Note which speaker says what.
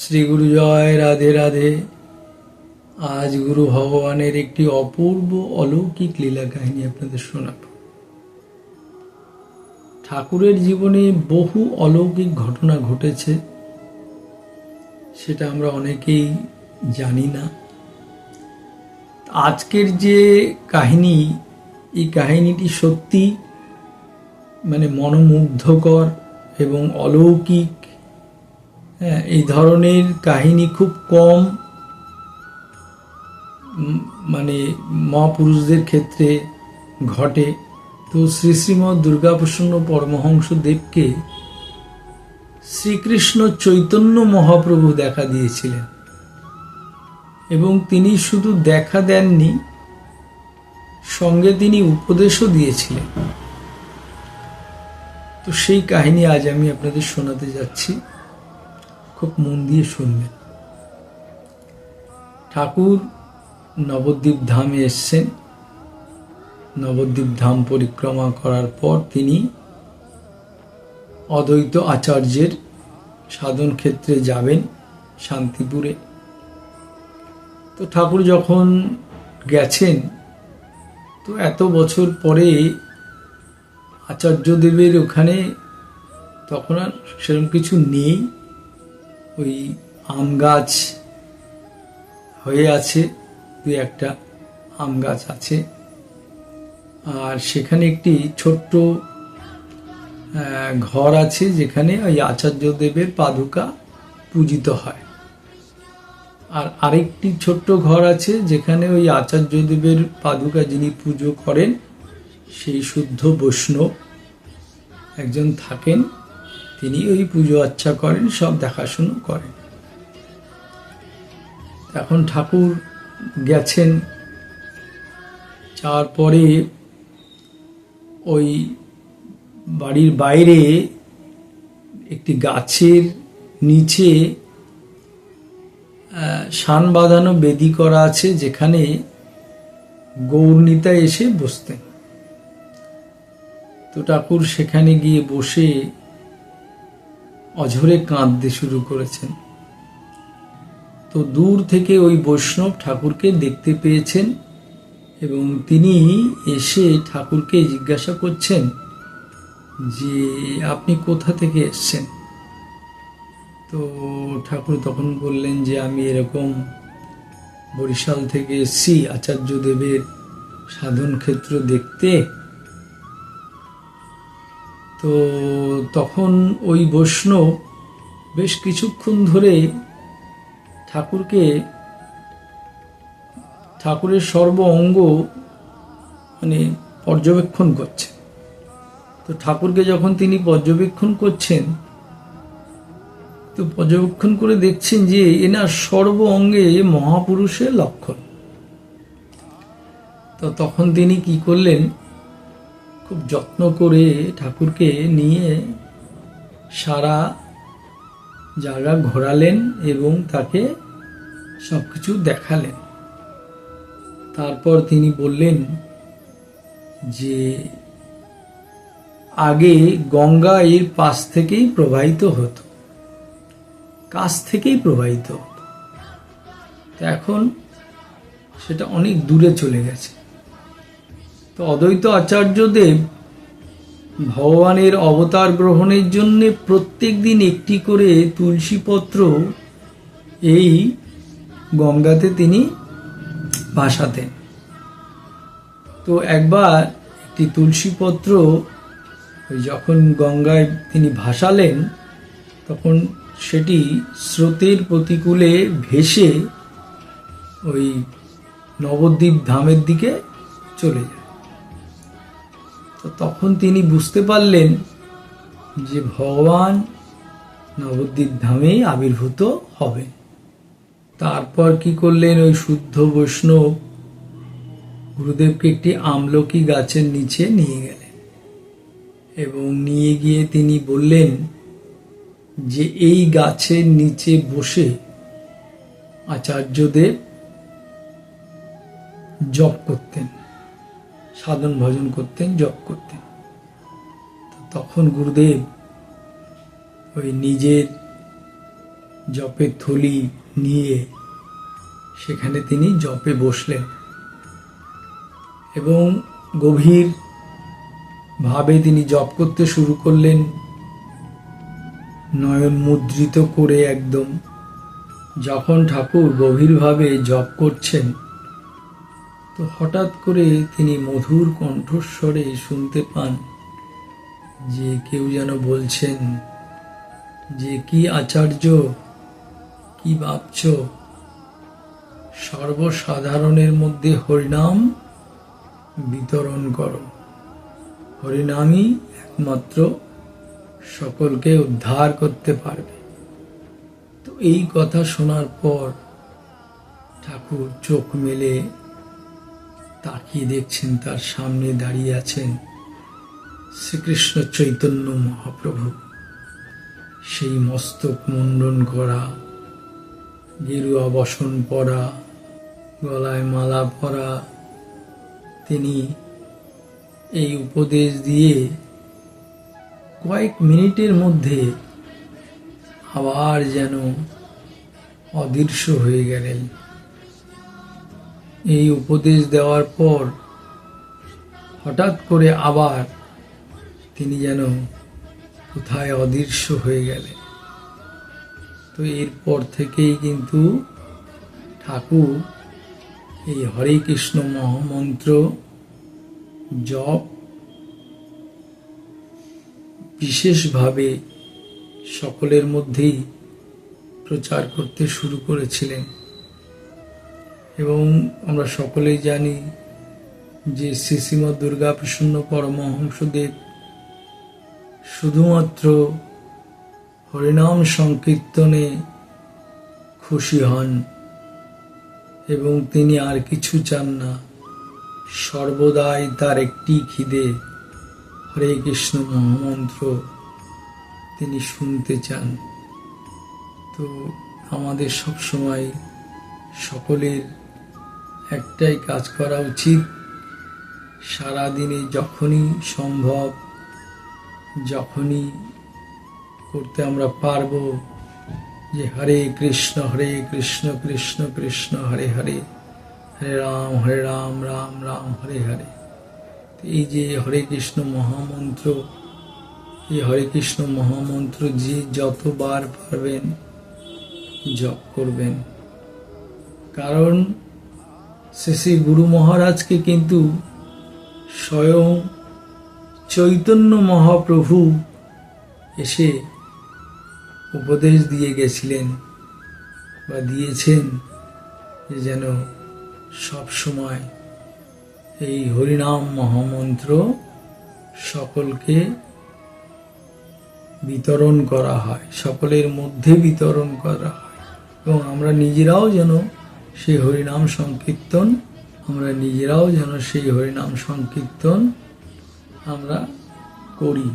Speaker 1: শ্রী গুরু জয় রাধে রাধে আজ গুরু ভগবানের একটি অপূর্ব অলৌকিক লীলা কাহিনী আপনাদের শোনাব ঠাকুরের জীবনে বহু অলৌকিক ঘটনা ঘটেছে সেটা আমরা অনেকেই জানি না আজকের যে কাহিনী এই কাহিনীটি সত্যি মানে মনোমুগ্ধকর এবং অলৌকিক হ্যাঁ, এই ধরনের কাহিনী খুব কম মানে মহাপুরুষদের ক্ষেত্রে ঘটে তো শ্রী শ্রীমৎ দুর্গাপ্রসন্ন পরমহংস দেবকে শ্রীকৃষ্ণ চৈতন্য মহাপ্রভু দেখা দিয়েছিলেন এবং তিনি শুধু দেখা দেননি সঙ্গে তিনি উপদেশও দিয়েছিলেন তো সেই কাহিনী আজ আমি আপনাদের শোনাতে যাচ্ছি খুব মন দিয়ে শুনবেন ঠাকুর নবদ্বীপ ধামে এসছেন নবদ্বীপ ধাম পরিক্রমা করার পর তিনি অদ্বৈত আচার্যের সাধন ক্ষেত্রে যাবেন শান্তিপুরে তো ঠাকুর যখন গেছেন তো এত বছর পরে আচার্য দেবের ওখানে তখন আর সেরকম কিছু নেই ওই আম গাছ হয়ে আছে দুই একটা আম গাছ আছে আর সেখানে একটি ছোট্ট ঘর আছে যেখানে ওই আচার্যদেবের পাদুকা পূজিত হয় আর আরেকটি ছোট্ট ঘর আছে যেখানে ওই আচার্যদেবের পাদুকা যিনি পুজো করেন সেই শুদ্ধ বৈষ্ণব একজন থাকেন তিনি ওই পুজো আচ্ছা করেন সব দেখাশুনো করেন এখন ঠাকুর গেছেন তারপরে পরে ওই বাড়ির বাইরে একটি গাছের নিচে সান বাঁধানো বেদি করা আছে যেখানে গৌরনীতা এসে বসতেন তো ঠাকুর সেখানে গিয়ে বসে অঝরে কাঁদতে শুরু করেছেন তো দূর থেকে ওই বৈষ্ণব ঠাকুরকে দেখতে পেয়েছেন এবং তিনি এসে ঠাকুরকে জিজ্ঞাসা করছেন যে আপনি কোথা থেকে এসছেন তো ঠাকুর তখন বললেন যে আমি এরকম বরিশাল থেকে এসছি আচার্য দেবের সাধন ক্ষেত্র দেখতে তো তখন ওই বৈষ্ণব বেশ কিছুক্ষণ ধরে ঠাকুরকে ঠাকুরের সর্ব অঙ্গ মানে পর্যবেক্ষণ করছে তো ঠাকুরকে যখন তিনি পর্যবেক্ষণ করছেন তো পর্যবেক্ষণ করে দেখছেন যে এনার সর্ব অঙ্গে মহাপুরুষের লক্ষণ তো তখন তিনি কি করলেন খুব যত্ন করে ঠাকুরকে নিয়ে সারা জায়গা ঘোরালেন এবং তাকে সব কিছু দেখালেন তারপর তিনি বললেন যে আগে গঙ্গা এর পাশ থেকেই প্রবাহিত হতো কাছ থেকেই প্রবাহিত হতো এখন সেটা অনেক দূরে চলে গেছে তো অদ্বৈত আচার্যদেব ভগবানের অবতার গ্রহণের জন্যে প্রত্যেক দিন একটি করে তুলসীপত্র এই গঙ্গাতে তিনি ভাসাতেন তো একবার একটি তুলসীপত্র যখন গঙ্গায় তিনি ভাসালেন তখন সেটি স্রোতের প্রতিকূলে ভেসে ওই নবদ্বীপ ধামের দিকে চলে যায় তো তখন তিনি বুঝতে পারলেন যে ভগবান নবদ্বীপ ধামেই আবির্ভূত হবে তারপর কি করলেন ওই শুদ্ধ বৈষ্ণব গুরুদেবকে একটি আমলকি গাছের নিচে নিয়ে গেলেন এবং নিয়ে গিয়ে তিনি বললেন যে এই গাছের নিচে বসে আচার্যদেব জপ করতেন সাধন ভজন করতেন জপ করতেন তখন গুরুদেব ওই নিজের জপের থলি নিয়ে সেখানে তিনি জপে বসলেন এবং গভীর ভাবে তিনি জপ করতে শুরু করলেন নয়ন মুদ্রিত করে একদম যখন ঠাকুর গভীরভাবে জপ করছেন তো হঠাৎ করে তিনি মধুর কণ্ঠস্বরে শুনতে পান যে কেউ যেন বলছেন যে কি আচার্য কি ভাবছ সর্বসাধারণের মধ্যে হরিনাম বিতরণ করো হরিনামই একমাত্র সকলকে উদ্ধার করতে পারবে তো এই কথা শোনার পর ঠাকুর চোখ মেলে তাকিয়ে দেখছেন তার সামনে দাঁড়িয়ে আছেন শ্রীকৃষ্ণ চৈতন্য মহাপ্রভু সেই মস্তক মুন্ডন করা গেরুয়া বসন পরা গলায় মালা পরা তিনি এই উপদেশ দিয়ে কয়েক মিনিটের মধ্যে আবার যেন অদৃশ্য হয়ে গেলেন এই উপদেশ দেওয়ার পর হঠাৎ করে আবার তিনি যেন কোথায় অদৃশ্য হয়ে গেলেন তো এরপর থেকেই কিন্তু ঠাকুর এই হরে কৃষ্ণ মহামন্ত্র জপ বিশেষভাবে সকলের মধ্যেই প্রচার করতে শুরু করেছিলেন এবং আমরা সকলেই জানি যে শ্রীশ্রীমা দুর্গা প্রসন্ন পরমহংসদেব শুধুমাত্র হরিনাম সংকীর্তনে খুশি হন এবং তিনি আর কিছু চান না সর্বদাই তার একটি খিদে হরে কৃষ্ণ মহামন্ত্র তিনি শুনতে চান তো আমাদের সবসময় সকলের একটাই কাজ করা উচিত সারাদিনে যখনই সম্ভব যখনই করতে আমরা পারব যে হরে কৃষ্ণ হরে কৃষ্ণ কৃষ্ণ কৃষ্ণ হরে হরে হরে রাম হরে রাম রাম রাম হরে হরে এই যে হরে কৃষ্ণ মহামন্ত্র এই হরে কৃষ্ণ মহামন্ত্র যে যতবার পারবেন জপ করবেন কারণ শ্রী গুরু মহারাজকে কিন্তু স্বয়ং চৈতন্য মহাপ্রভু এসে উপদেশ দিয়ে গেছিলেন বা দিয়েছেন যেন সব সময় এই হরিনাম মহামন্ত্র সকলকে বিতরণ করা হয় সকলের মধ্যে বিতরণ করা হয় এবং আমরা নিজেরাও যেন সেই হরিনাম সংকীর্তন আমরা নিজেরাও যেন সেই হরিনাম সংকীর্তন আমরা করি